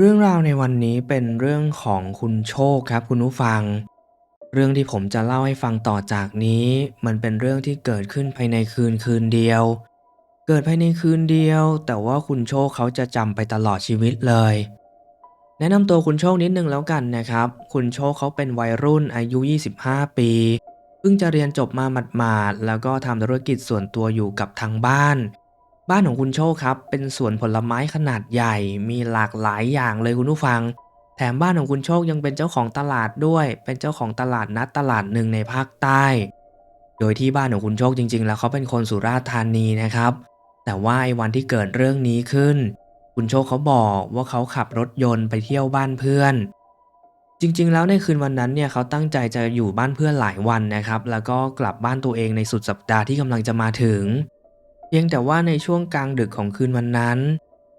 เรื่องราวในวันนี้เป็นเรื่องของคุณโชคครับคุณผู้ฟัง เรื่องที่ผมจะเล่าให้ฟังต่อจากนี้ มันเป็นเรื่องที่เกิดขึ้นภายในคืนคืนเดียว เกิดภายในคืนเดียว แต่ว่าคุณโชคเขาจะจำไปตลอดชีวิตเลย แนะนำตัวคุณโชคนิดนึงแล้วกันนะครับ คุณโชคเขาเป็นวัยรุ่นอายุ 25 ปีเพิ่งจะเรียนจบมาหมาดๆแล้วก็ทำธุรกิจส่วนตัวอยู่กับทางบ้าน บ้านของคุณโชคครับ เป็นสวนผลไม้ขนาดใหญ่ มีหลากหลายอย่างเลยคุณผู้ฟัง แถมบ้านของคุณโชคยังเป็นเจ้าของตลาดด้วย เป็นเจ้าของตลาดนัดตลาดหนึ่งในภาคใต้ โดยที่บ้านของคุณโชคจริง ๆ แล้วเขาเป็นคนสุราษฎร์ธานีนะครับ แต่ว่าไอ้วันที่เกิดเรื่องนี้ขึ้น คุณโชคเขาบอกว่าเขาขับรถยนต์ไปเที่ยวบ้านเพื่อน จริง ๆ แล้วในคืนวันนั้นเนี่ยเขาตั้งใจจะอยู่บ้านเพื่อนหลายวันนะครับ แล้วก็กลับบ้านตัวเองในสุดสัปดาห์ที่กำลังจะมาถึง เพียงแต่ว่าในช่วงกลางดึกของคืนวันนั้น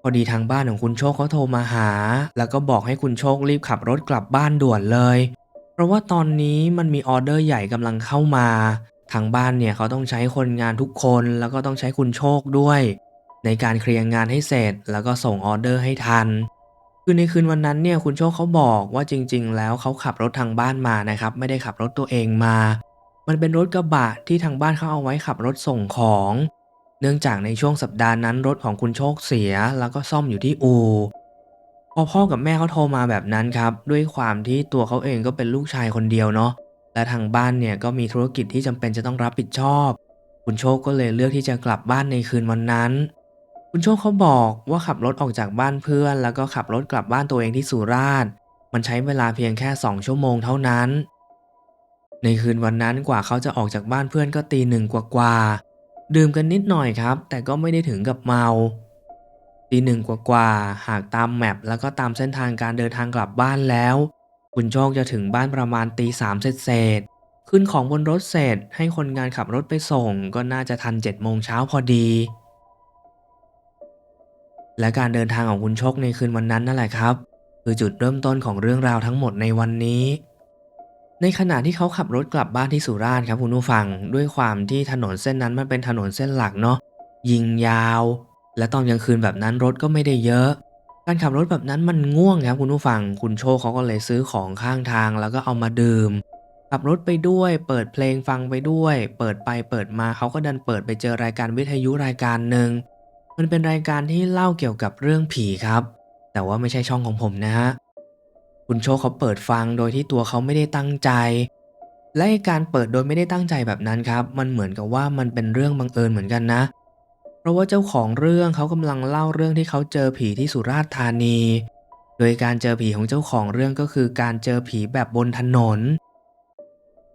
พอดีทางบ้านของคุณโชคเขาโทรมาหา แล้วก็บอกให้คุณโชครีบขับรถกลับบ้านด่วนเลย เพราะว่าตอนนี้มันมีออเดอร์ใหญ่กำลังเข้ามา ทางบ้านเนี่ยเขาต้องใช้คนงานทุกคนแล้วก็ต้องใช้คุณโชคด้วย ในการเคลียร์งานให้เสร็จ แล้วก็ส่งออเดอร์ให้ทัน คือในคืนวันนั้นเนี่ยคุณโชคเขาบอกว่าจริง ๆ แล้วเขาขับรถทางบ้านมานะครับ ไม่ได้ขับรถตัวเองมา มันเป็นรถกระบะที่ทางบ้านเขาเอาไว้ขับรถส่งของ เนื่องจากในช่วงสัปดาห์นั้นรถของคุณโชคเสียแล้วก็ซ่อมอยู่ที่อู่พอพ่อกับแม่เขาโทรมาแบบนั้นครับ ด้วยความที่ตัวเขาเองก็เป็นลูกชายคนเดียวเนาะและทางบ้านเนี่ยก็มีธุรกิจที่จำเป็นจะต้องรับผิดชอบ คุณโชคก็เลยเลือกที่จะกลับบ้านในคืนวันนั้น คุณโชคเขาบอกว่าขับรถออกจากบ้านเพื่อน แล้วก็ขับรถกลับบ้านตัวเองที่สุราษฎร์มันใช้เวลาเพียงแค่2ชั่วโมงเท่านั้น ในคืนวันนั้นกว่าเขาจะออกจากบ้านเพื่อนก็ตีหนึ่งกว่าๆ ดื่มกันนิดหน่อยครับ แต่ก็ไม่ได้ถึงกับเมาตีหนึ่งกว่าๆ หากตามแมปแล้วก็ตามเส้นทางการเดินทางกลับบ้านแล้ว คุณโชคจะถึงบ้านประมาณตีสามเศษๆขึ้นของบนรถเสร็จให้คนงานขับรถไปส่งก็น่าจะทัน7จ็ดโมงเช้าพอดี และการเดินทางของคุณโชคในคืนวันนั้นนั่นแหละครับ คือจุดเริ่มต้นของเรื่องราวทั้งหมดในวันนี้ ในขณะที่เขาขับรถกลับบ้านที่สุราษฎร์ครับคุณผู้ฟัง ด้วยความที่ถนนเส้นนั้นมันเป็นถนนเส้นหลักเนาะยิงยาว และตอนกลางคืนแบบนั้นรถก็ไม่ได้เยอะ การขับรถแบบนั้นมันง่วงครับคุณผู้ฟัง คุณโชคเขาก็เลยซื้อของข้างทางแล้วก็เอามาดื่ม ขับรถไปด้วย เปิดเพลงฟังไปด้วย เปิดไปเปิดมาเขาก็ดันเปิดไปเจอรายการวิทยุรายการหนึ่งมันเป็นรายการที่เล่าเกี่ยวกับเรื่องผีครับ แต่ว่าไม่ใช่ช่องของผมนะฮะ คุณโชคเขาเปิดฟังโดยที่ตัวเขาไม่ได้ตั้งใจ และการเปิดโดยไม่ได้ตั้งใจแบบนั้นครับ มันเหมือนกับว่ามันเป็นเรื่องบังเอิญเหมือนกันนะ เพราะว่าเจ้าของเรื่องเขากำลังเล่าเรื่องที่เขาเจอผีที่สุราษฎร์ธานี โดยการเจอผีของเจ้าของเรื่องก็คือการเจอผีแบบบนถนน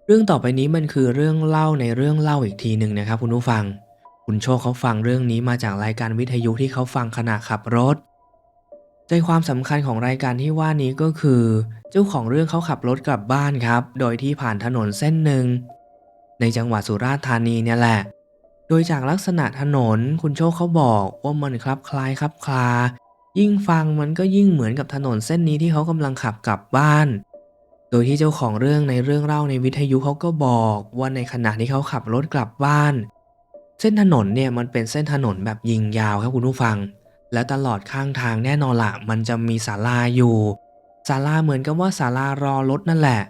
เรื่องต่อไปนี้มันคือเรื่องเล่าในเรื่องเล่าอีกทีหนึ่งนะครับคุณผู้ฟัง คุณโชคเขาฟังเรื่องนี้มาจากรายการวิทยุที่เขาฟังขณะขับรถ ใจความสำคัญของรายการที่ว่านี้ก็คือ เจ้าของเรื่องเขาขับรถกลับบ้านครับ โดยที่ผ่านถนนเส้นหนึ่ง ในจังหวัดสุราษฎร์ธานีเนี่ยแหละ โดยจากลักษณะถนนคุณโชคเขาบอกว่ามันคลับคล้ายคลับคลา ยิ่งฟังมันก็ยิ่งเหมือนกับถนนเส้นนี้ที่เขากำลังขับกลับบ้าน โดยที่เจ้าของเรื่องในเรื่องเล่าในวิทยุเขาก็บอกว่าในขณะที่เขาขับรถกลับบ้าน เส้นถนนเนี่ยมันเป็นเส้นถนนแบบยิงยาวครับคุณผู้ฟัง และตลอดข้างทางแน่นอนละมันจะมีศาลาอยู่ศาลาเหมือนกับว่าศาลารอรถนั่นแหละ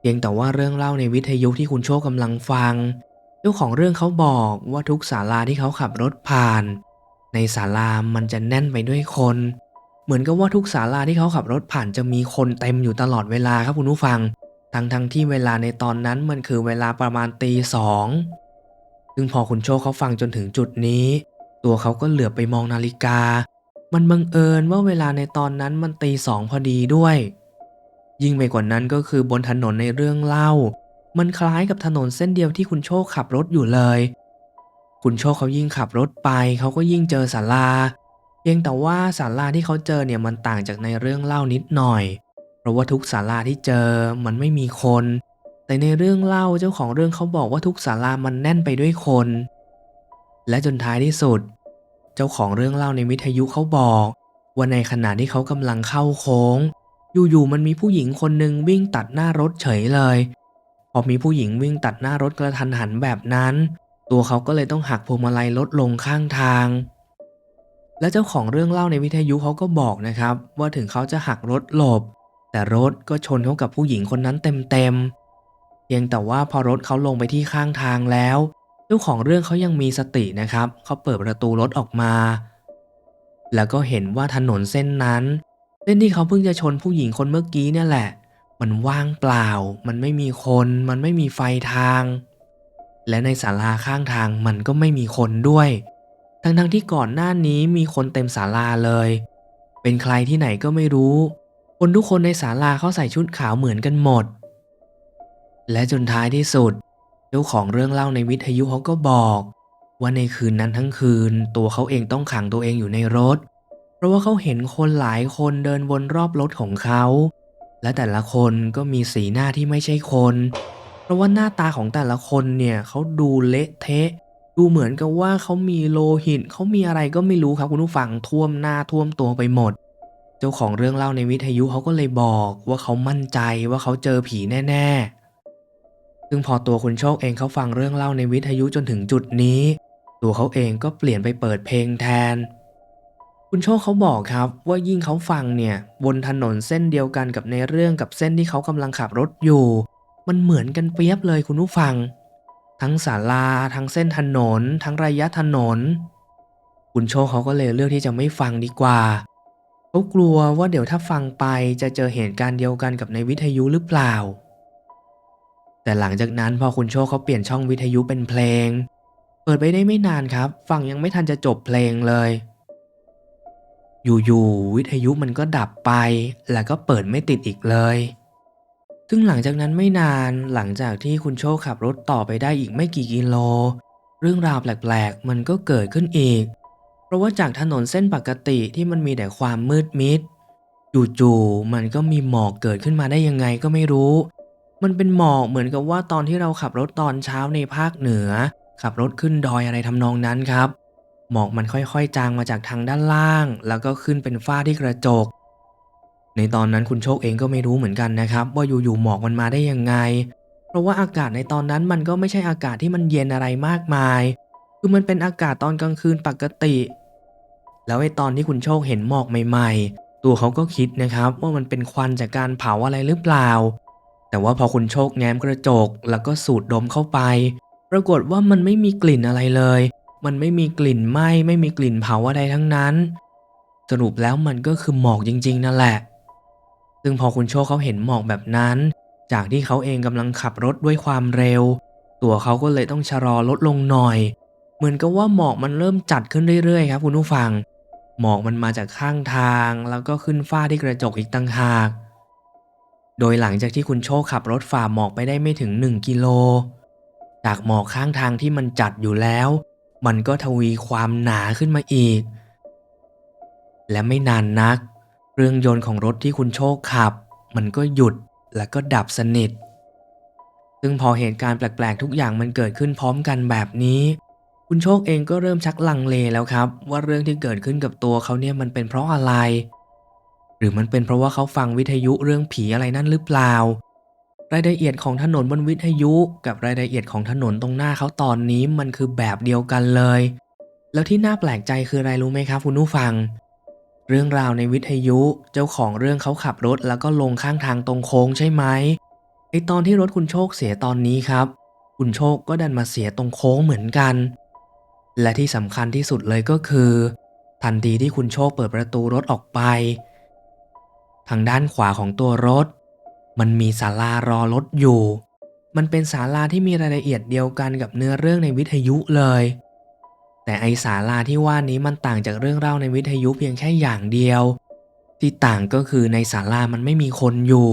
เพียงแต่ว่าเรื่องเล่าในวิทยุที่คุณโชคกำลังฟัง เจ้าของเรื่องเขาบอกว่าทุกศาลาที่เขาขับรถผ่าน ในศาลามันจะแน่นไปด้วยคน เหมือนกับว่าทุกศาลาที่เขาขับรถผ่านจะมีคนเต็มอยู่ตลอดเวลาครับคุณผู้ฟัง ทั้งทั้งที่เวลาในตอนนั้นมันคือเวลาประมาณตีสองซึ่งพอคุณโชคเขาฟังจนถึงจุดนี้ ตัวเขาก็เหลือบไปมองนาฬิกา มันบังเอิญว่าเวลาในตอนนั้นมันตีสองพอดีด้วย ยิ่งไปกว่านั้นก็คือบนถนนในเรื่องเล่า มันคล้ายกับถนนเส้นเดียวที่คุณโชคขับรถอยู่เลย คุณโชคเขายิ่งขับรถไป เขาก็ยิ่งเจอศาลาเพียงแต่ว่าศาลาที่เขาเจอเนี่ยมันต่างจากในเรื่องเล่านิดหน่อย เพราะว่าทุกศาลาที่เจอมันไม่มีคน แต่ในเรื่องเล่าเจ้าของเรื่องเขาบอกว่าทุกศาลามันแน่นไปด้วยคน และจนท้ายที่สุด เจ้าของเรื่องเล่าในวิทยุเขาบอกว่าในขณะที่เขากำลังเข้าโค้ง อยู่ๆมันมีผู้หญิงคนหนึ่งวิ่งตัดหน้ารถเฉยเลย พอมีผู้หญิงวิ่งตัดหน้ารถกระทันหันแบบนั้น ตัวเขาก็เลยต้องหักพวงมาลัยรถลงข้างทาง และเจ้าของเรื่องเล่าในวิทยุเขาก็บอกนะครับ ว่าถึงเขาจะหักรถหลบ แต่รถก็ชนเข้ากับผู้หญิงคนนั้นเต็มๆเพียงแต่ว่าพอรถเขาลงไปที่ข้างทางแล้วเจ้าของเรื่องเขายังมีสตินะครับ เขาเปิดประตูรถออกมา แล้วก็เห็นว่าถนนเส้นนั้น เส้นที่เขาเพิ่งจะชนผู้หญิงคนเมื่อกี้เนี่ยแหละ มันว่างเปล่า มันไม่มีคน มันไม่มีไฟทาง และในศาลาข้างทางมันก็ไม่มีคนด้วย ทั้งๆที่ก่อนหน้านี้มีคนเต็มศาลาเลย เป็นใครที่ไหนก็ไม่รู้ คนทุกคนในศาลาเขาใส่ชุดขาวเหมือนกันหมด และจนท้ายที่สุดเจ้าของเรื่องเล่าในวิทยุเขาก็บอก ว่าในคืนนั้นทั้งคืน ตัวเขาเองต้องขังตัวเองอยู่ในรถ เพราะว่าเขาเห็นคนหลายคนเดินวนรอบรถของเขา และแต่ละคนก็มีสีหน้าที่ไม่ใช่คน เพราะว่าหน้าตาของแต่ละคนเนี่ยเขาดูเละเทะ ดูเหมือนกับว่าเขามีโลหิตเขามีอะไรก็ไม่รู้ครับคุณผู้ฟังท่วมหน้าท่วมตัวไปหมด เจ้าของเรื่องเล่าในวิทยุเขาก็เลยบอกว่าเขามั่นใจว่าเขาเจอผีแน่ ๆ ซึ่งพอตัวคุณโชคเองเขาฟังเรื่องเล่าในวิทยุจนถึงจุดนี้ ตัวเขาเองก็เปลี่ยนไปเปิดเพลงแทน คุณโชคเขาบอกครับว่ายิ่งเขาฟังเนี่ย บนถนนเส้นเดียวกันกับในเรื่องกับเส้นที่เขากำลังขับรถอยู่ มันเหมือนกันเปียบเลยคุณผู้ฟัง ทั้งศาลาทั้งเส้นถนน ทั้งระยะถนน คุณโชคเขาก็เลยเลือกที่จะไม่ฟังดีกว่าเขากลัวว่าเดี๋ยวถ้าฟังไปจะเจอเหตุการณ์เดียวกันกับในวิทยุหรือเปล่า แต่หลังจากนั้นพอคุณโชคเขาเปลี่ยนช่องวิทยุเป็นเพลง เปิดไปได้ไม่นานครับ ฟังยังไม่ทันจะจบเพลงเลย อยู่ๆวิทยุมันก็ดับไป แล้วก็เปิดไม่ติดอีกเลย ซึ่งหลังจากนั้นไม่นานหลังจากที่คุณโชคขับรถต่อไปได้อีกไม่กี่กิโล เรื่องราวแปลกๆ มันก็เกิดขึ้นอีก เพราะว่าจากถนนเส้นปกติที่มันมีแต่ความมืดมิดจู่ๆมันก็มีหมอกเกิดขึ้นมาได้ยังไงก็ไม่รู้ มันเป็นหมอกเหมือนกับว่าตอนที่เราขับรถตอนเช้าในภาคเหนือ ขับรถขึ้นดอยอะไรทำนองนั้นครับ หมอกมันค่อยๆ จางมาจากทางด้านล่าง แล้วก็ขึ้นเป็นฝ้าที่กระจก ในตอนนั้นคุณโชคเองก็ไม่รู้เหมือนกันนะครับ ว่าอยู่ๆหมอกมันมาได้ยังไง เพราะว่าอากาศในตอนนั้นมันก็ไม่ใช่อากาศที่มันเย็นอะไรมากมาย คือมันเป็นอากาศตอนกลางคืนปกติ แล้วไอ้ตอนที่คุณโชคเห็นหมอกใหม่ ๆ ตัวเขาก็คิดนะครับ ว่ามันเป็นควันจากการเผาอะไรหรือเปล่า แต่ว่าพอคุณโชคแง้มกระจกแล้วก็สูดดมเข้าไป ปรากฏว่ามันไม่มีกลิ่นอะไรเลย มันไม่มีกลิ่นไหม้ไม่มีกลิ่นเผาอะไรทั้งนั้น สรุปแล้วมันก็คือหมอกจริงๆนั่นแหละ ซึ่งพอคุณโชคเขาเห็นหมอกแบบนั้น จากที่เขาเองกำลังขับรถด้วยความเร็ว ตัวเขาก็เลยต้องชะลอลดลงหน่อย เหมือนกับว่าหมอกมันเริ่มจัดขึ้นเรื่อยๆครับคุณผู้ฟัง หมอกมันมาจากข้างทางแล้วก็ขึ้นฝ้าที่กระจกอีกต่างหาก โดยหลังจากที่คุณโชคขับรถฝ่าหมอกไปได้ไม่ถึง 1 กิโล จากหมอกข้างทางที่มันจัดอยู่แล้ว มันก็ทวีความหนาขึ้นมาอีก และไม่นานนัก เครื่องยนต์ของรถที่คุณโชคขับ มันก็หยุดแล้วก็ดับสนิท ซึ่งพอเหตุการณ์แปลกๆ ทุกอย่างมันเกิดขึ้นพร้อมกันแบบนี้ คุณโชคเองก็เริ่มชักลังเลแล้วครับ ว่าเรื่องที่เกิดขึ้นกับตัวเขาเนี่ยมันเป็นเพราะอะไร หรือมันเป็นเพราะว่าเขาฟังวิทยุเรื่องผีอะไรนั่นหรือเปล่า รายละเอียดของถนนบนวิทยุ กับรายละเอียดของถนนตรงหน้าเขาตอนนี้มันคือแบบเดียวกันเลย แล้วที่น่าแปลกใจคืออะไรรู้ไหมครับคุณผู้ฟัง เรื่องราวในวิทยุเจ้าของเรื่องเขาขับรถแล้วก็ลงข้างทางตรงโค้งใช่ไหมไอตอนที่รถคุณโชคเสียตอนนี้ครับ คุณโชคก็ดันมาเสียตรงโค้งเหมือนกัน และที่สำคัญที่สุดเลยก็คือ ทันทีที่คุณโชคเปิดประตูรถออกไป ทางด้านขวาของตัวรถ มันมีศาลารอรถอยู่ มันเป็นศาลาที่มีรายละเอียดเดียวกันกับเนื้อเรื่องในวิทยุเลย แต่ไอศาลาที่ว่านี้มันต่างจากเรื่องเล่าในวิทยุเพียงแค่อย่างเดียว ที่ต่างก็คือในศาลามันไม่มีคนอยู่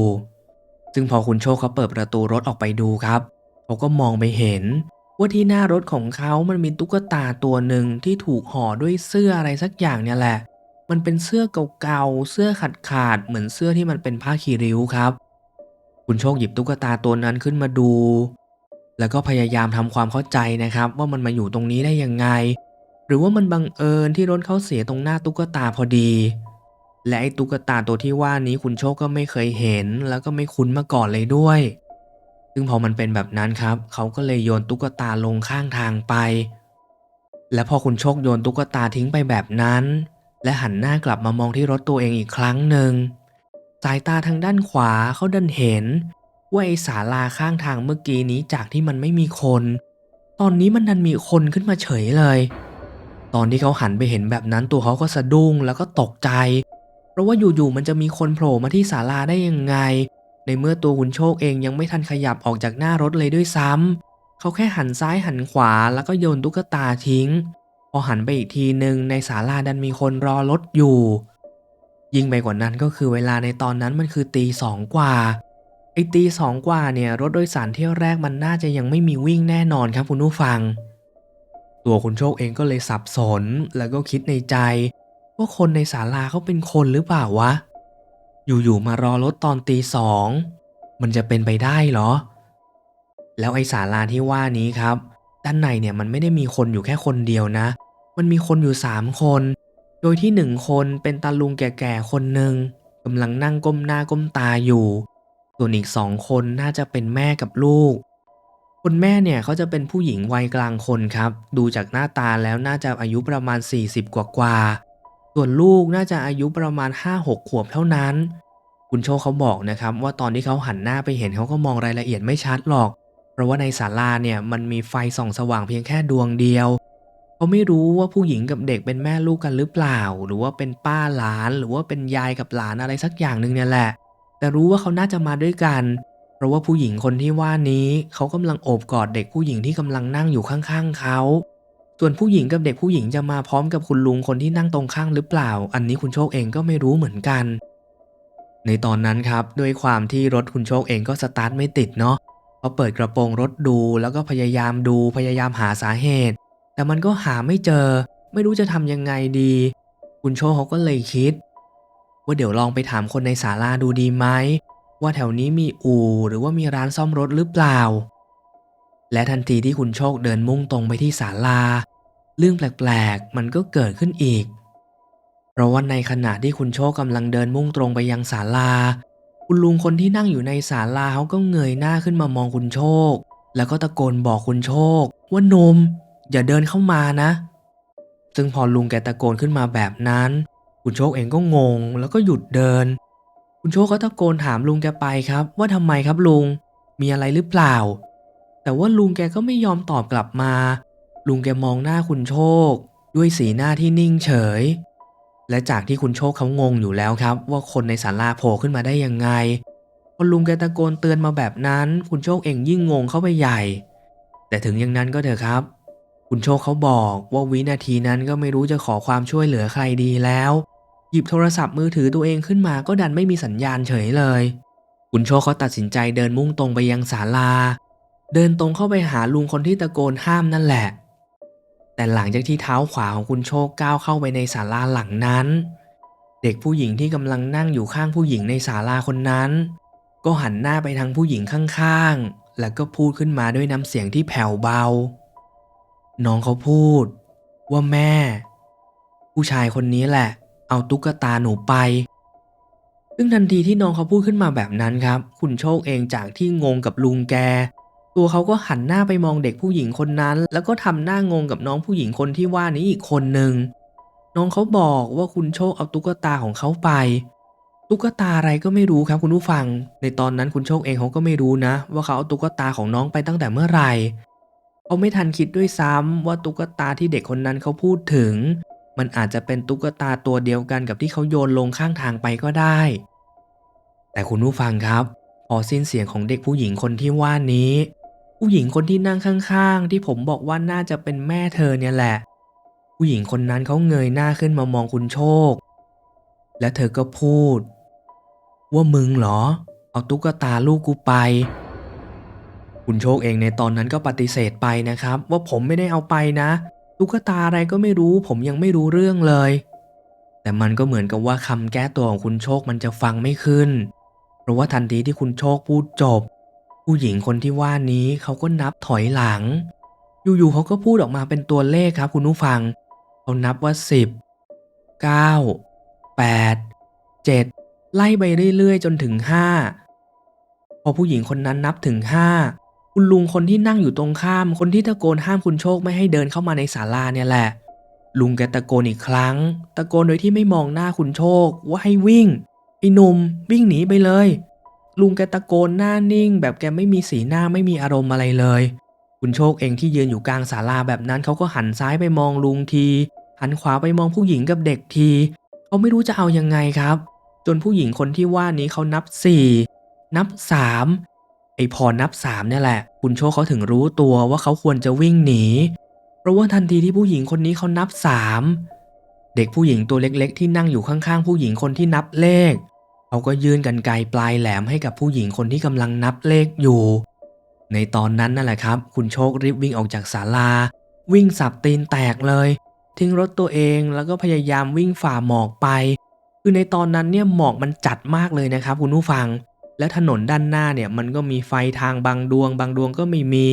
ซึ่งพอคุณโชคเขาเปิดประตูรถออกไปดูครับเขาก็มองไปเห็นว่าที่หน้ารถของเขามันมีตุ๊กตาตัวหนึ่งที่ถูกห่อด้วยเสื้ออะไรสักอย่างเนี่ยแหละ มันเป็นเสื้อเก่าๆ เสื้อขาดขาดๆเหมือนเสื้อที่มันเป็นผ้าคีริ้วครับ คุณโชคหยิบตุ๊กตาตัวนั้นขึ้นมาดู แล้วก็พยายามทำความเข้าใจนะครับ ว่ามันมาอยู่ตรงนี้ได้ยังไง หรือว่ามันบังเอิญที่รถเขาเสียตรงหน้าตุ๊กตาพอดี และไอ้ตุ๊กตาตัวที่ว่านี้คุณโชคก็ไม่เคยเห็น แล้วก็ไม่คุ้นมาก่อนเลยด้วย ซึ่งพอมันเป็นแบบนั้นครับ เขาก็เลยโยนตุ๊กตาลงข้างทางไป และพอคุณโชคโยนตุ๊กตาทิ้งไปแบบนั้น และหันหน้ากลับมามองที่รถตัวเองอีกครั้งหนึ่ง สายตาทางด้านขวาเขาดันเห็น ว่าไอ้ศาลาข้างทางเมื่อกี้นี้จากที่มันไม่มีคน ตอนนี้มันดันมีคนขึ้นมาเฉยเลย ตอนที่เขาหันไปเห็นแบบนั้นตัวเขาก็สะดุ้งแล้วก็ตกใจ เพราะว่าอยู่ๆมันจะมีคนโผล่มาที่ศาลาได้ยังไง ในเมื่อตัวคุณโชคเองยังไม่ทันขยับออกจากหน้ารถเลยด้วยซ้ำเขาแค่หันซ้ายหันขวาแล้วก็โยนตุ๊กตาทิ้ง พอหันไปอีกทีหนึ่งในศาลาดันมีคนรอรถอยู่ ยิ่งไปกว่านั้นก็คือเวลาในตอนนั้นมันคือตีสองกว่าไอ้ตีสองกว่าเนี่ยรถโดยสารเที่ยวแรกมันน่าจะยังไม่มีวิ่งแน่นอนครับคุณผู้ฟัง ตัวคุณโชคเองก็เลยสับสนแล้วก็คิดในใจ ว่าคนในศาลาเขาเป็นคนหรือเปล่าวะ อยู่ๆมารอรถตอนตีสองมันจะเป็นไปได้เหรอ แล้วไอ้ศาลาที่ว่านี้ครับ ด้านในเนี่ยมันไม่ได้มีคนอยู่แค่คนเดียวนะ มันมีคนอยู่สามคน โดยที่หนึ่งคนเป็นตาลุงแก่ๆคนหนึ่งกำลังนั่งก้มหน้าก้มตาอยู่ ส่วนอีกสองคนน่าจะเป็นแม่กับลูกคนแม่เนี่ยเขาจะเป็นผู้หญิงวัยกลางคนครับ ดูจากหน้าตาแล้วน่าจะอายุประมาณ 40 กว่ากว่าๆส่วนลูกน่าจะอายุประมาณ 5-6 ขวบเท่านั้น คุณโชคเขาบอกนะครับว่าตอนที่เขาหันหน้าไปเห็นเขาก็มองรายละเอียดไม่ชัดหรอก เพราะว่าในศาลาเนี่ยมันมีไฟส่องสว่างเพียงแค่ดวงเดียวเขาไม่รู้ว่าผู้หญิงกับเด็กเป็นแม่ลูกกันหรือเปล่า หรือว่าเป็นป้าหลาน หรือว่าเป็นยายกับหลานอะไรสักอย่างหนึ่งเนี่ยแหละ แต่รู้ว่าเขาน่าจะมาด้วยกัน เพราะว่าผู้หญิงคนที่ว่านี้เขากำลังโอบกอดเด็กผู้หญิงที่กำลังนั่งอยู่ข้างๆเขาส่วนผู้หญิงกับเด็กผู้หญิงจะมาพร้อมกับคุณลุงคนที่นั่งตรงข้างหรือเปล่า อันนี้คุณโชคเองก็ไม่รู้เหมือนกัน ในตอนนั้นครับด้วยความที่รถคุณโชคเองก็สตาร์ทไม่ติดเนาะ เขาเปิดกระโปรงรถดูแล้วก็พยายามดูพยายามหาสาเหตุ แต่มันก็หาไม่เจอ ไม่รู้จะทำยังไงดี คุณโชคเขาก็เลยคิด ว่าเดี๋ยวลองไปถามคนในศาลาดูดีไหมว่าแถวนี้มีอู่หรือว่ามีร้านซ่อมรถหรือเปล่า และทันทีที่คุณโชคเดินมุ่งตรงไปที่ศาลา เรื่องแปลกๆ มันก็เกิดขึ้นอีก เพราะว่าในขณะที่คุณโชคกำลังเดินมุ่งตรงไปยังศาลา คุณลุงคนที่นั่งอยู่ในศาลาเขาก็เงยหน้าขึ้นมามองคุณโชค แล้วก็ตะโกนบอกคุณโชค ว่านม อย่าเดินเข้ามานะ ซึ่งพอลุงแกตะโกนขึ้นมาแบบนั้น คุณโชคเองก็งง แล้วก็หยุดเดิน คุณโชคก็ตะโกนถามลุงแกไปครับ ว่าทำไมครับลุง มีอะไรหรือเปล่า แต่ว่าลุงแกก็ไม่ยอมตอบกลับมา ลุงแกมองหน้าคุณโชค ด้วยสีหน้าที่นิ่งเฉย และจากที่คุณโชคเขางงอยู่แล้วครับ ว่าคนในศาลาโผล่ขึ้นมาได้ยังไงพอลุงแกตะโกนเตือนมาแบบนั้น คุณโชคเองยิ่งงงเข้าไปใหญ่ แต่ถึงอย่างนั้นก็เถอะครับ คุณโชคเขาบอกว่าวินาทีนั้นก็ไม่รู้จะขอความช่วยเหลือใครดีแล้ว หยิบโทรศัพท์มือถือตัวเองขึ้นมาก็ดันไม่มีสัญญาณเฉยเลย คุณโชคเขาตัดสินใจเดินมุ่งตรงไปยังศาลา เดินตรงเข้าไปหาลุงคนที่ตะโกนห้ามนั่นแหละ แต่หลังจากที่เท้าขวาของคุณโชคก้าวเข้าไปในศาลาหลังนั้น เด็กผู้หญิงที่กำลังนั่งอยู่ข้างผู้หญิงในศาลาคนนั้น ก็หันหน้าไปทางผู้หญิงข้างๆ แล้วก็พูดขึ้นมาด้วยน้ำเสียงที่แผ่วเบา น้องเขาพูด ว่าแม่ ผู้ชายคนนี้แหละ เอาตุ๊กตาหนูไปซึ่งทันทีที่น้องเขาพูดขึ้นมาแบบนั้นครับ คุณโชคเองจากที่งงกับลุงแก ตัวเขาก็หันหน้าไปมองเด็กผู้หญิงคนนั้น แล้วก็ทำหน้างงกับน้องผู้หญิงคนที่ว่านี้อีกคนหนึ่งน้องเขาบอกว่าคุณโชคเอาตุ๊กตาของเขาไป ตุ๊กตาอะไรก็ไม่รู้ครับคุณผู้ฟัง ในตอนนั้นคุณโชคเองเขาก็ไม่รู้นะ ว่าเขาเอาตุ๊กตาของน้องไปตั้งแต่เมื่อไหร่เขาไม่ทันคิดด้วยซ้ำว่าตุ๊กตาที่เด็กคนนั้นเขาพูดถึง มันอาจจะเป็นตุ๊กตาตัวเดียวกันกับที่เขาโยนลงข้างทางไปก็ได้ แต่คุณผู้ฟังครับ พอสิ้นเสียงของเด็กผู้หญิงคนที่ว่านี้ ผู้หญิงคนที่นั่งข้างๆ ที่ผมบอกว่าน่าจะเป็นแม่เธอเนี่ยแหละ ผู้หญิงคนนั้นเขาเงยหน้าขึ้นมามองคุณโชค และเธอก็พูด ว่ามึงเหรอ เอาตุ๊กตาลูกกูไป คุณโชคเองในตอนนั้นก็ปฏิเสธไปนะครับ ว่าผมไม่ได้เอาไปนะตุ๊กตาอะไรก็ไม่รู้ ผมยังไม่รู้เรื่องเลย แต่มันก็เหมือนกับว่าคำแก้ตัวของคุณโชคมันจะฟังไม่ขึ้น เพราะว่าทันทีที่คุณโชคพูดจบ ผู้หญิงคนที่ว่านี้เขาก็นับถอยหลัง อยู่ๆเขาก็พูดออกมาเป็นตัวเลขครับคุณผู้ฟัง เขานับว่า 10 9 8 7 ไล่ไปเรื่อยๆ จนถึง 5 พอผู้หญิงคนนั้นนับถึง 5 คุณลุงคนที่นั่งอยู่ตรงข้าม คนที่ตะโกนห้ามคุณโชคไม่ให้เดินเข้ามาในศาลาเนี่ยแหละ ลุงแกตะโกนอีกครั้ง ตะโกนโดยที่ไม่มองหน้าคุณโชคว่าให้วิ่งไอ้หนุ่มวิ่งหนีไปเลย ลุงแกตะโกนหน้านิ่ง แบบแกไม่มีสีหน้าไม่มีอารมณ์อะไรเลย คุณโชคเองที่ยืนอยู่กลางศาลาแบบนั้นเขาก็หันซ้ายไปมองลุงที หันขวาไปมองผู้หญิงกับเด็กที เขาไม่รู้จะเอายังไงครับ จนผู้หญิงคนที่ว่านี้เขานับสี่นับสามไอพอนับสามเนี่ยแหละ คุณโชคเขาถึงรู้ตัวว่าเขาควรจะวิ่งหนี เพราะว่าทันทีที่ผู้หญิงคนนี้เขานับสามเด็กผู้หญิงตัวเล็กๆ ที่นั่งอยู่ข้างๆ ผู้หญิงคนที่นับเลข เขาก็ยื่นกันไกรปลายแหลมให้กับผู้หญิงคนที่กำลังนับเลขอยู่ ในตอนนั้นนั่นแหละครับ คุณโชครีบวิ่งออกจากศาลา วิ่งสับตีนแตกเลย ทิ้งรถตัวเองแล้วก็พยายามวิ่งฝ่าหมอกไป คือในตอนนั้นเนี่ยหมอกมันจัดมากเลยนะครับ คุณผู้ฟัง และถนนด้านหน้าเนี่ยมันก็มีไฟทางบางดวง บางดวงก็ไม่มี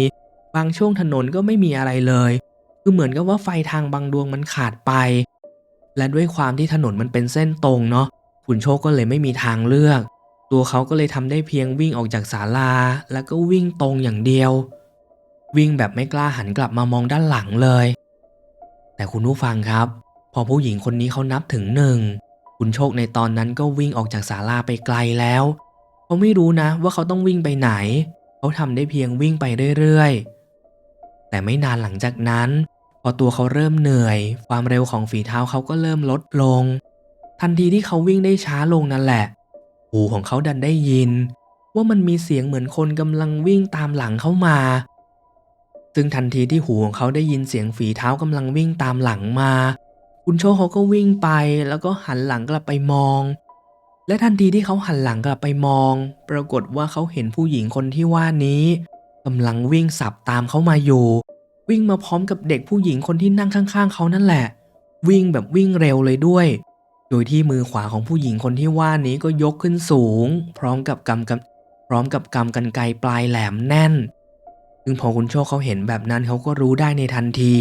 บางช่วงถนนก็ไม่มีอะไรเลย คือเหมือนกับว่าไฟทางบางดวงมันขาดไป และด้วยความที่ถนนมันเป็นเส้นตรงเนาะ คุณโชคก็เลยไม่มีทางเลือก ตัวเขาก็เลยทำได้เพียงวิ่งออกจากศาลา แล้วก็วิ่งตรงอย่างเดียว วิ่งแบบไม่กล้าหันกลับมามองด้านหลังเลย แต่คุณผู้ฟังครับ พอผู้หญิงคนนี้เขานับถึงหนึ่งคุณโชคในตอนนั้นก็วิ่งออกจากศาลาไปไกลแล้วเขาไม่รู้นะว่าเขาต้องวิ่งไปไหน เขาทำได้เพียงวิ่งไปเรื่อยๆ แต่ไม่นานหลังจากนั้น พอตัวเขาเริ่มเหนื่อย ความเร็วของฝีเท้าเขาก็เริ่มลดลง ทันทีที่เขาวิ่งได้ช้าลงนั่นแหละ หูของเขาดันได้ยิน ว่ามันมีเสียงเหมือนคนกำลังวิ่งตามหลังเขามา ซึ่งทันทีที่หูของเขาได้ยินเสียงฝีเท้ากำลังวิ่งตามหลังมา คุณโชเขาก็วิ่งไปแล้วก็หันหลังกลับไปมอง และทันทีที่เขาหันหลังกลับไปมอง ปรากฏว่าเขาเห็นผู้หญิงคนที่ว่านี้กำลังวิ่งสับตามเขามาอยู่ วิ่งมาพร้อมกับเด็กผู้หญิงคนที่นั่งข้าง ๆ เขานั่นแหละ วิ่งแบบวิ่งเร็วเลยด้วย โดยที่มือขวาของผู้หญิงคนที่ว่านี้ก็ยกขึ้นสูง พร้อมกับกำกับพร้อมกับกำกันไกปลายแหลมแน่น ซึ่งพอคุณโชคเขาเห็นแบบนั้นเขาก็รู้ได้ในทันที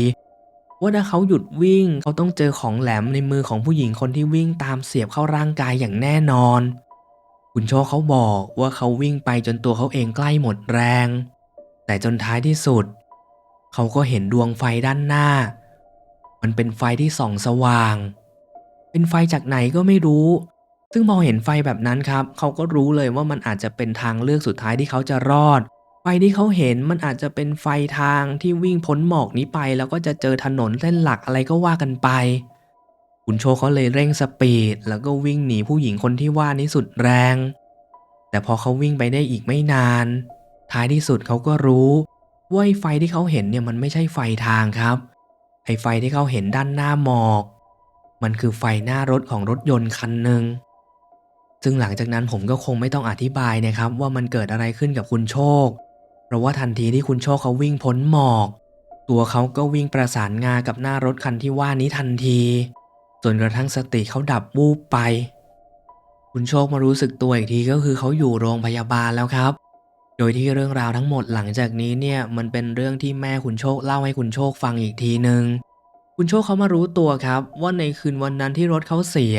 ว่าถ้าเขาหยุดวิ่งเขาต้องเจอของแหลมในมือของผู้หญิงคนที่วิ่งตามเสียบเข้าร่างกายอย่างแน่นอน คุณโชคเขาบอกว่าเขาวิ่งไปจนตัวเขาเองใกล้หมดแรง แต่จนท้ายที่สุด เขาก็เห็นดวงไฟด้านหน้า มันเป็นไฟที่ส่องสว่าง เป็นไฟจากไหนก็ไม่รู้ ซึ่งพอเห็นไฟแบบนั้นครับเขาก็รู้เลยว่ามันอาจจะเป็นทางเลือกสุดท้ายที่เขาจะรอด ไฟที่เขาเห็นมันอาจจะเป็นไฟทางที่วิ่งพ้นหมอกนี้ไป แล้วก็จะเจอถนนเส้นหลักอะไรก็ว่ากันไปคุณโชเขาเลยเร่งสปีด แล้วก็วิ่งหนีผู้หญิงคนที่ว่านี้สุดแรง แต่พอเขาวิ่งไปได้อีกไม่นาน ท้ายที่สุดเขาก็รู้ว่าไอ้ไฟที่เขาเห็นเนี่ยมันไม่ใช่ไฟทางครับไอ้ไฟที่เขาเห็นด้านหน้าหมอก มันคือไฟหน้ารถของรถยนต์คันหนึ่งซึ่งหลังจากนั้นผมก็คงไม่ต้องอธิบายนะครับ ว่ามันเกิดอะไรขึ้นกับคุณโชค เพราะว่าทันทีที่คุณโชคเขาวิ่งพ้นหมอก ตัวเขาก็วิ่งประสานงากับหน้ารถคันที่ว่านี้ทันทีจนกระทั่งสติเขาดับวูบไป คุณโชคมารู้สึกตัวอีกทีก็คือเขาอยู่โรงพยาบาลแล้วครับ โดยที่เรื่องราวทั้งหมดหลังจากนี้เนี่ยมันเป็นเรื่องที่แม่คุณโชคเล่าให้คุณโชคฟังอีกทีหนึ่ง คุณโชคเขามารู้ตัวครับ ว่าในคืนวันนั้นที่รถเขาเสีย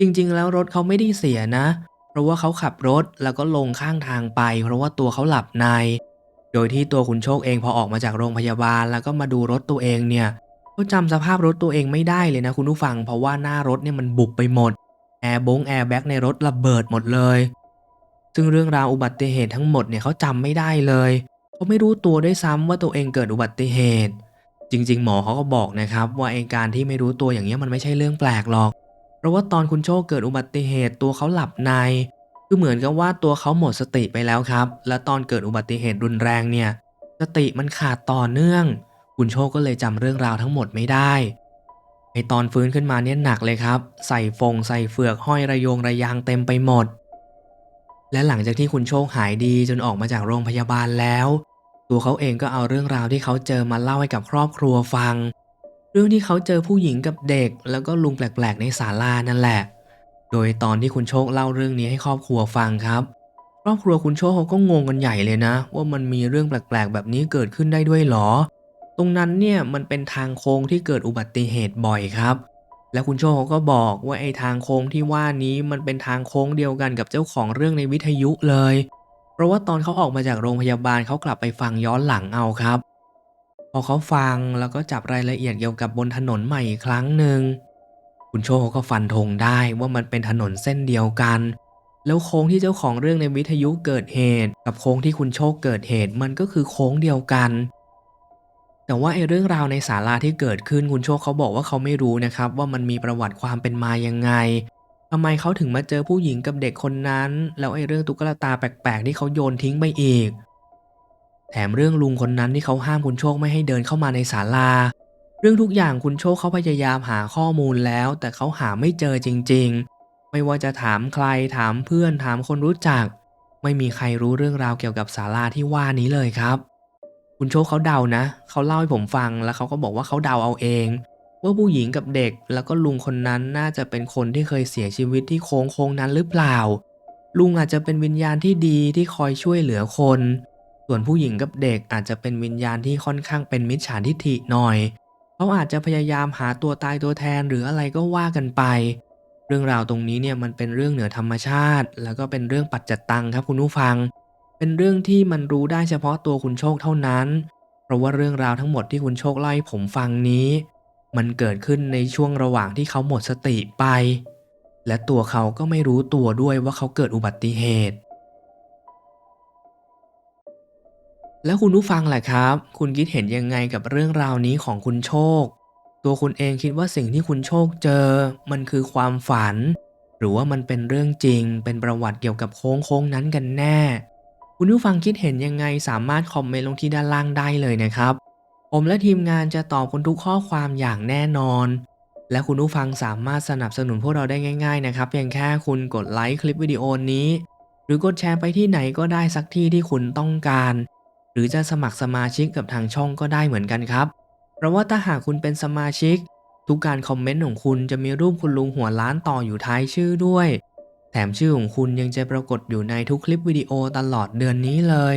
จริงๆ แล้วรถเขาไม่ได้เสียนะ เพราะว่าเขาขับรถแล้วก็ลงข้างทางไป เพราะว่าตัวเขาหลับใน โดยที่ตัวคุณโชคเองพอออกมาจากโรงพยาบาลแล้วก็มาดูรถตัวเองเนี่ยเขาจำสภาพรถตัวเองไม่ได้เลยนะคุณผู้ฟัง เพราะว่าหน้ารถเนี่ยมันบุบไปหมดแอร์บงแอร์แบ็กในรถระเบิดหมดเลย ซึ่งเรื่องราวอุบัติเหตุทั้งหมดเนี่ยเขาจำไม่ได้เลยเขาไม่รู้ตัวด้วยซ้ำว่าตัวเองเกิดอุบัติเหตุ จริง ๆ หมอเขาก็บอกนะครับว่าไอการที่ไม่รู้ตัวอย่างเงี้ยมันไม่ใช่เรื่องแปลกหรอก เพราะว่าตอนคุณโชคเกิดอุบัติเหตุตัวเขาหลับใน คือเหมือนกับว่าตัวเขาหมดสติไปแล้วครับ และตอนเกิดอุบัติเหตุรุนแรงเนี่ย สติมันขาดต่อเนื่อง คุณโชคก็เลยจำเรื่องราวทั้งหมดไม่ได้ไอตอนฟื้นขึ้นมาเนี่ยหนักเลยครับ ใส่ฟงใส่เฟือกห้อยระยงระยางเต็มไปหมด และหลังจากที่คุณโชคหายดีจนออกมาจากโรงพยาบาลแล้ว ตัวเขาเองก็เอาเรื่องราวที่เขาเจอมาเล่าให้กับครอบครัวฟัง เรื่องที่เขาเจอผู้หญิงกับเด็ก แล้วก็ลุงแปลกๆในศาลานั่นแหละ โดยตอนที่คุณโชคเล่าเรื่องนี้ให้ครอบครัวฟังครับ ครอบครัวคุณโชคเขาก็งงกันใหญ่เลยนะ ว่ามันมีเรื่องแปลกๆ แบบนี้เกิดขึ้นได้ด้วยหรอ ตรงนั้นเนี่ยมันเป็นทางโค้งที่เกิดอุบัติเหตุบ่อยครับและคุณโชคเขาก็บอกว่าไอ้ทางโค้งที่ว่านี้มันเป็นทางโค้งเดียวกันกับเจ้าของเรื่องในวิทยุเลย เพราะว่าตอนเขาออกมาจากโรงพยาบาลเขากลับไปฟังย้อนหลังเอาครับ พอเขาฟังแล้วก็จับรายละเอียดเกี่ยวกับบนถนนใหม่อีกครั้งหนึ่งคุณโชคเขาก็ฟันธงได้ว่ามันเป็นถนนเส้นเดียวกัน แล้วโค้งที่เจ้าของเรื่องในวิทยุเกิดเหตุ กับโค้งที่คุณโชคเกิดเหตุมันก็คือโค้งเดียวกัน แต่ว่าไอ้เรื่องราวในศาลาที่เกิดขึ้นคุณโชคเขาบอกว่าเขาไม่รู้นะครับ ว่ามันมีประวัติความเป็นมายังไง ทำไมเขาถึงมาเจอผู้หญิงกับเด็กคนนั้น แล้วไอ้เรื่องตุ๊กตาแปลกๆที่เขาโยนทิ้งไปอีก แถมเรื่องลุงคนนั้นที่เขาห้ามคุณโชคไม่ให้เดินเข้ามาในศาลา เรื่องทุกอย่างคุณโชคเขาพยายามหาข้อมูลแล้ว แต่เขาหาไม่เจอจริง ๆ ไม่ว่าจะถามใครถามเพื่อนถามคนรู้จัก ไม่มีใครรู้เรื่องราวเกี่ยวกับศาลาที่ว่านี้เลยครับ คุณโชคเขาเดานะ เขาเล่าให้ผมฟังแล้วเขาก็บอกว่าเขาเดาเอาเอง ว่าผู้หญิงกับเด็กแล้วก็ลุงคนนั้นน่าจะเป็นคนที่เคยเสียชีวิตที่โค้งโค้งนั้นหรือเปล่า ลุงอาจจะเป็นวิญญาณที่ดีที่คอยช่วยเหลือคน ส่วนผู้หญิงกับเด็กอาจจะเป็นวิญญาณที่ค่อนข้างเป็นมิจฉาทิฐิหน่อยเขาอาจจะพยายามหาตัวตายตัวแทนหรืออะไรก็ว่ากันไป เรื่องราวตรงนี้เนี่ยมันเป็นเรื่องเหนือธรรมชาติ แล้วก็เป็นเรื่องปัจจตังครับคุณผู้ฟัง เป็นเรื่องที่มันรู้ได้เฉพาะตัวคุณโชคเท่านั้น เพราะว่าเรื่องราวทั้งหมดที่คุณโชคเล่าให้ผมฟังนี้ มันเกิดขึ้นในช่วงระหว่างที่เขาหมดสติไป และตัวเขาก็ไม่รู้ตัวด้วยว่าเขาเกิดอุบัติเหตุ แล้วคุณผู้ฟังแหละครับ คุณคิดเห็นยังไงกับเรื่องราวนี้ของคุณโชค ตัวคุณเองคิดว่าสิ่งที่คุณโชคเจอ มันคือความฝัน หรือว่ามันเป็นเรื่องจริง เป็นประวัติเกี่ยวกับโค้งโค้งนั้นกันแน่ คุณผู้ฟังคิดเห็นยังไงสามารถคอมเมนต์ลงที่ด้านล่างได้เลยนะครับ ผมและทีมงานจะตอบคุณทุกข้อความอย่างแน่นอน และคุณผู้ฟังสามารถสนับสนุนพวกเราได้ง่ายๆนะครับ เพียงแค่คุณกดไลค์คลิปวิดีโอนี้ หรือกดแชร์ไปที่ไหนก็ได้สักที่ที่คุณต้องการ หรือจะสมัครสมาชิกกับทางช่องก็ได้เหมือนกันครับ เพราะว่าถ้าหากคุณเป็นสมาชิก ทุกการคอมเมนต์ของคุณจะมีรูปคุณลุงหัวล้านต่ออยู่ท้ายชื่อด้วย แถมชื่อของคุณยังจะปรากฏอยู่ในทุกคลิปวิดีโอตลอดเดือนนี้เลย